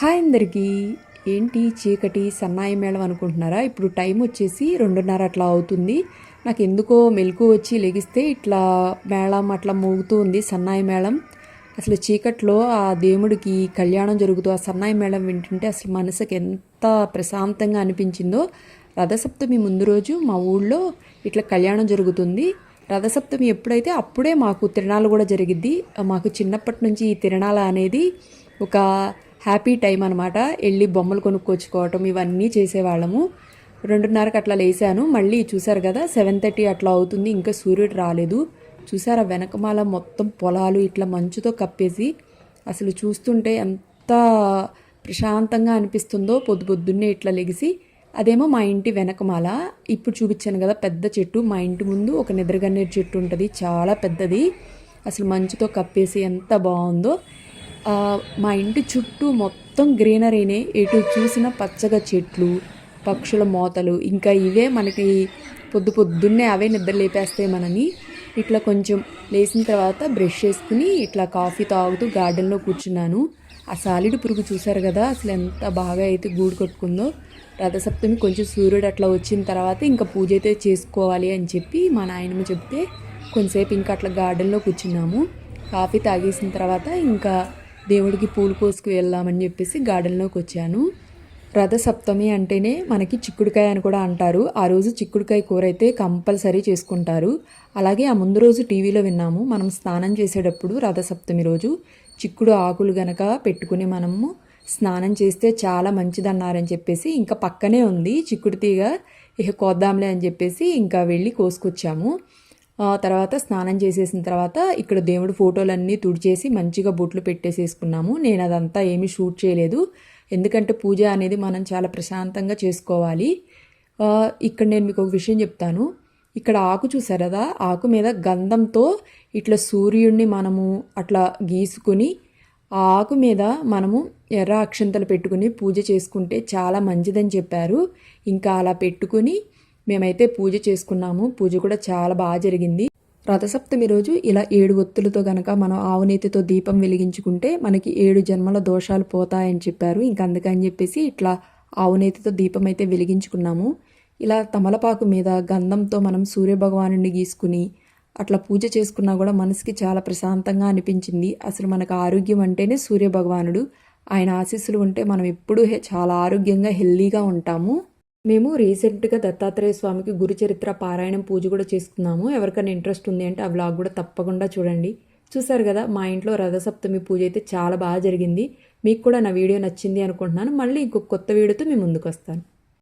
Hi అందరికీ. ఏంటి చీకటి సన్నాయి మేళం అనుకుంటున్నారా? ఇప్పుడు టైం వచ్చేసి రెండున్నర అట్లా అవుతుంది. నాకు ఎందుకో మెలకు వచ్చి లెగిస్తే ఇట్లా మేళం అట్లా మోగుతూ ఉంది సన్నాయి మేళం అసలు చీకట్లో ఆ దేవుడికి కళ్యాణం జరుగుతూ ఆ సన్నాయి మేళం వింటుంటే అసలు మనసుకి ఎంత ప్రశాంతంగా అనిపించిందో. రథసప్తమి ముందు రోజు మా ఊళ్ళో ఇట్లా కళ్యాణం జరుగుతుంది. రథసప్తమి ఎప్పుడైతే అప్పుడే మాకు తిరణాలు కూడా జరిగిద్ది. మాకు చిన్నప్పటి నుంచి ఈ తిరణాల అనేది ఒక హ్యాపీ టైం అనమాట వెళ్ళి బొమ్మలు కొనుక్కొచ్చుకోవటం ఇవన్నీ చేసేవాళ్ళము. రెండున్నరకు అట్లా లేసాను. మళ్ళీ చూసారు కదా సెవెన్ థర్టీ అట్లా అవుతుంది ఇంకా సూర్యుడు రాలేదు. చూసారా వెనకమాల మొత్తం పొలాలు ఇట్లా మంచుతో కప్పేసి అసలు చూస్తుంటే ఎంత ప్రశాంతంగా అనిపిస్తుందో పొద్దు పొద్దున్నే ఇట్లా లెగిసి అదేమో మా ఇంటి వెనకమాల. ఇప్పుడు చూపించాను కదా పెద్ద చెట్టు. మా ఇంటి ముందు ఒక నిద్రగన్నేరు చెట్టు ఉంటుంది. చాలా పెద్దది. అసలు మంచుతో కప్పేసి ఎంత బాగుందో. మా ఇంటి చుట్టూ మొత్తం గ్రీనరీనే ఎటు చూసిన పచ్చగా చెట్లు పక్షుల మోతలు ఇంకా ఇవే మనకి పొద్దు పొద్దున్నే అవే నిద్ర లేపేస్తాయి మనని. ఇట్లా కొంచెం లేచిన తర్వాత బ్రష్ చేసుకుని ఇట్లా కాఫీ తాగుతూ గార్డెన్లో కూర్చున్నాను. ఆ సాలిడ్ పురుగు చూశారు కదా అసలు ఎంత బాగా అయితే గూడు కట్టుకుందో. రథసప్తమి కొంచెం సూర్యుడు అట్లా వచ్చిన తర్వాత ఇంకా పూజ అయితే చేసుకోవాలి అని చెప్పి మా నాయనమ్మ చెప్తే కొంతసేపు ఇంకా అట్లా గార్డెన్లో కూర్చున్నాము. కాఫీ తాగేసిన తర్వాత ఇంకా దేవుడికి పూలు కోసుకు వెళ్దామని చెప్పేసి గార్డెన్లోకి వచ్చాను. రథసప్తమి అంటేనే మనకి చిక్కుడుకాయ అని కూడా అంటారు. ఆ రోజు చిక్కుడుకాయ కూర అయితే కంపల్సరీ చేసుకుంటారు. అలాగే ఆ ముందు రోజు టీవీలో విన్నాము. మనం స్నానం చేసేటప్పుడు రథసప్తమి రోజు చిక్కుడు ఆకులు గనక పెట్టుకుని మనము స్నానం చేస్తే చాలా మంచిదన్నారని చెప్పేసి ఇంకా పక్కనే ఉంది చిక్కుడు తీగ. ఇక కోద్దాంలే అని చెప్పేసి ఇంకా వెళ్ళి కోసుకొచ్చాము. తర్వాత స్నానం చేసేసిన తర్వాత ఇక్కడ దేవుడు ఫోటోలన్నీ తుడిచేసి మంచిగా బొట్లు పెట్టేసేసుకున్నాము. నేను అదంతా ఏమీ షూట్ చేయలేదు. ఎందుకంటే పూజ అనేది మనం చాలా ప్రశాంతంగా చేసుకోవాలి. ఇక్కడ నేను మీకు ఒక విషయం చెప్తాను. ఇక్కడ ఆకు చూసారదా ఆకు మీద గంధంతో ఇట్లా సూర్యుడిని మనము అట్లా గీసుకుని ఆ ఆకు మీద మనము ఎర్ర అక్షంతలు పెట్టుకుని పూజ చేసుకుంటే చాలా మంచిదని చెప్పారు. ఇంకా అలా పెట్టుకుని మేమైతే పూజ చేసుకున్నాము. పూజ కూడా చాలా బాగా జరిగింది. రథసప్తమి రోజు ఇలా ఏడు ఒత్తులతో గనక మనం ఆవునేతితో దీపం వెలిగించుకుంటే మనకి ఏడు జన్మల దోషాలు పోతాయని చెప్పారు. ఇంక అందుకని చెప్పేసి ఇట్లా ఆవునేతితో దీపం అయితే వెలిగించుకున్నాము. ఇలా తమలపాకు మీద గంధంతో మనం సూర్యభగవాను గీసుకుని అట్లా పూజ చేసుకున్నా కూడా మనసుకి చాలా ప్రశాంతంగా అనిపించింది. అసలు మనకు ఆరోగ్యం అంటేనే సూర్యభగవానుడు. ఆయన ఆశీస్సులు ఉంటే మనం ఎప్పుడూ చాలా ఆరోగ్యంగా హెల్దీగా ఉంటాము. మేము రీసెంట్గా దత్తాత్రేయ స్వామికి గురుచరిత్ర పారాయణం పూజ కూడా చేసుకున్నాము. ఎవరికైనా ఇంట్రెస్ట్ ఉంది అంటే ఆ వ్లాగ్ కూడా తప్పకుండా చూడండి. చూసారు కదా మా ఇంట్లో రథసప్తమి పూజ అయితే చాలా బాగా జరిగింది. మీకు కూడా నా వీడియో నచ్చింది అనుకుంటున్నాను. మళ్ళీ ఇంకొక కొత్త వీడియోతో మీ ముందుకు వస్తాను.